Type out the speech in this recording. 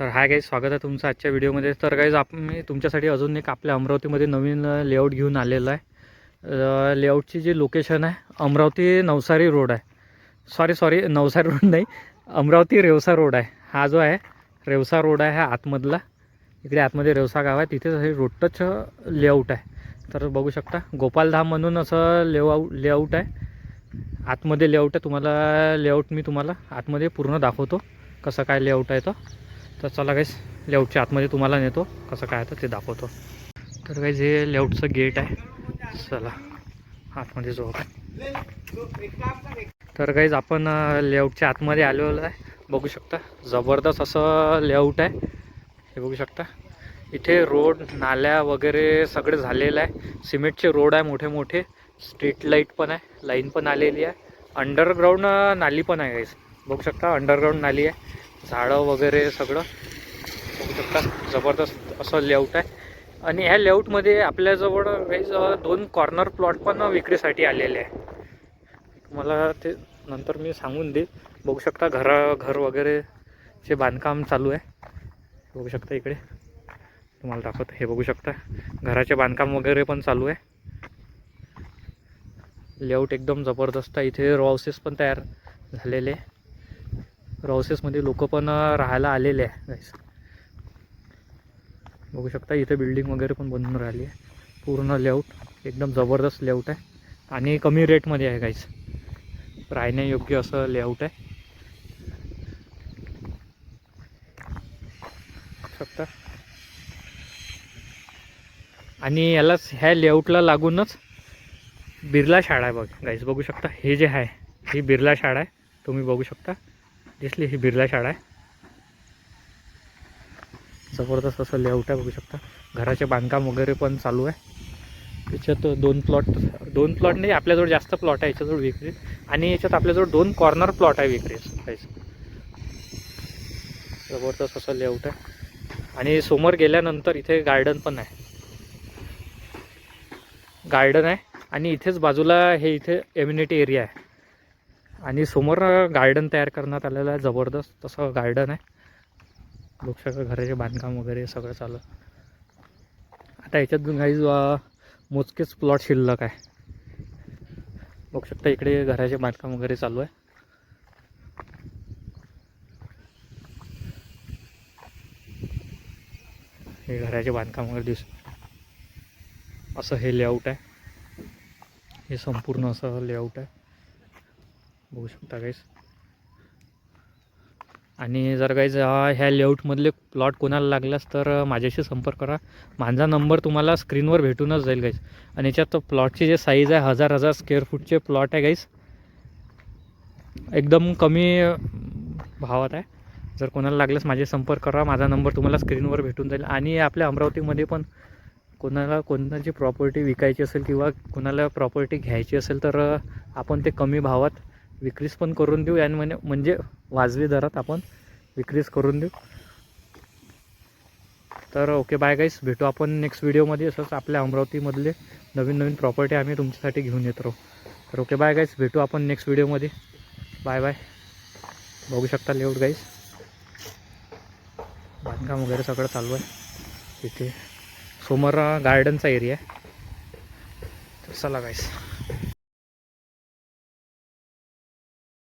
तर hi guys स्वागत आहे तुमचं आजच्या व्हिडिओमध्ये. तर गाईज आप मी तुमच्यासाठी अजून एक आपल्या अमरावतीमध्ये नवीन लेआउट घेऊन आलेलं आहे. लेआउटची जी लोकेशन आहे अमरावती नवसारी रोड आहे. सॉरी सॉरी नवसारी रोड नाही अमरावती रेवसा रोड आहे. हा जो आहे रेवसा रोड आहे हा आतमधला. इकडे आतमध्ये रेवसा गाव आहे तिथेच हे रोडटच लेआउट आहे. तर बघू शकता गोपालधाम म्हणून असं लेआउट लेआउट आहे. आतमध्ये लेआउट आहे तुम्हाला लेआउट मी तुम्हाला आतमध्ये पूर्ण दाखवतो कसं काय लेआउट आहे तो. तर चला काहीच लेआउटच्या आतमध्ये तुम्हाला नेतो कसं काय तर ते दाखवतो. तर काहीच हे लेआउटचं गेट आहे. चला आतमध्ये जो तर काहीच आपण लेआउटच्या आतमध्ये आलेलो आहे. बघू शकता जबरदस्त असं लेआउट आहे. हे बघू शकता. इथे रोड नाल्या वगैरे सगळे झालेलं आहे. सिमेंटचे रोड आहे मोठे मोठे. स्ट्रीट लाइट पण आहे. लाईन पण आलेली आहे. अंडरग्राऊंड नाली पण आहे गाईज बघू शकता अंडरग्राऊंड नाली आहे. झाडं वगैरे सगळं. बघू शकता जबरदस्त असं लेआउट आहे. आणि ह्या लेआउटमध्ये आपल्याजवळ वेज दोन कॉर्नर प्लॉट पण विक्रीसाठी आलेले आहे. मला ते नंतर मी सांगून देईल. बघू शकता घरा घर वगैरेचे बांधकाम चालू आहे. बघू शकता इकडे. तुम्हाला दाखवत. हे बघू शकता. घराचे बांधकाम वगैरे पण चालू आहे. लेआउट एकदम जबरदस्त आहे. इथे रॉ हाऊसेस पण तयार झालेले रॉसेसमध्ये लोक पण राहायला आलेले आहे गाईस बघू शकता इथे बिल्डिंग वगैरे पण बनून राहिली आहे. पूर्ण लेआउट एकदम जबरदस्त लेआउट आहे. आणि कमी रेटमध्ये आहे गाईस राहण्यायोग्य असं लेआउट आहे. शकता. आणि यालाच ह्या लेआउटला लागूनच बिर्ला शाळा आहे बघ गाईस बघू शकता हे जे आहे ही बिर्ला शाळा आहे. तुम्ही बघू शकता. दिसली ही बिर्ला शाळा आहे. जबरदस्त असं लेआउट आहे बघू शकता. घराचे बांधकाम वगैरे पण चालू आहे. याच्यात दोन प्लॉट दोन प्लॉट नाही आपल्याजवळ जास्त प्लॉट आहे याच्याजवळ विक्री आणि याच्यात आपल्याजवळ दोन कॉर्नर प्लॉट आहे विक्री गाईस जबरदस्त असं लेआउट आहे. आणि समोर गेल्यानंतर इथे गार्डन पण आहे. गार्डन आहे आणि इथेच बाजूला हे इथे एम्युनिटी एरिया आहे. आणि समोर गार्डन तयार करण्यात आलेलं आहे. जबरदस्त तसं गार्डन आहे. बघू घराचे बांधकाम वगैरे सगळं चालू आता याच्यात काही मोजकेच प्लॉट शिल्लक आहे. बघू शकता इकडे घराचे बांधकाम वगैरे चालू आहे. हे घराचे बांधकाम वगैरे दिस असं हे लेआउट आहे. हे संपूर्ण असं लेआउट आहे. बघू शकता काहीच आणि जर गाईज ह्या लेआउटमधले प्लॉट कोणाला लागलास तर माझ्याशी संपर्क करा. माझा नंबर तुम्हाला स्क्रीनवर भेटूनच जाईल गाईस आणि याच्यात प्लॉटची जे साईज आहे हजार हजार स्क्वेअर फूटचे प्लॉट आहे गाईस एकदम कमी भावात आहे. जर कोणाला लागल्यास माझे संपर्क करा. माझा नंबर तुम्हाला स्क्रीनवर भेटून जाईल. आणि आपल्या अमरावतीमध्ये पण कोणाला कोणाची प्रॉपर्टी विकायची असेल किंवा कोणाला प्रॉपर्टी घ्यायची असेल तर आपण ते कमी भावात विक्रीस पण करून देऊ. आणि म्हणजे म्हणजे वाजवी दरात आपण विक्रीस करून देऊ. तर ओके बाय गाईस भेटू आपण नेक्स्ट व्हिडिओमध्ये असंच आपल्या अमरावतीमधले नवीन नवीन प्रॉपर्टी आम्ही तुमच्यासाठी घेऊन येत राहू. तर ओके बाय गाईस भेटू आपण नेक्स्ट व्हिडिओमध्ये बाय बाय बघू शकता लेआउट गाईस बांधकाम वगैरे सगळं चालू आहे. इथे. समोर गार्डनचा एरिया आहे. तर चला गाईस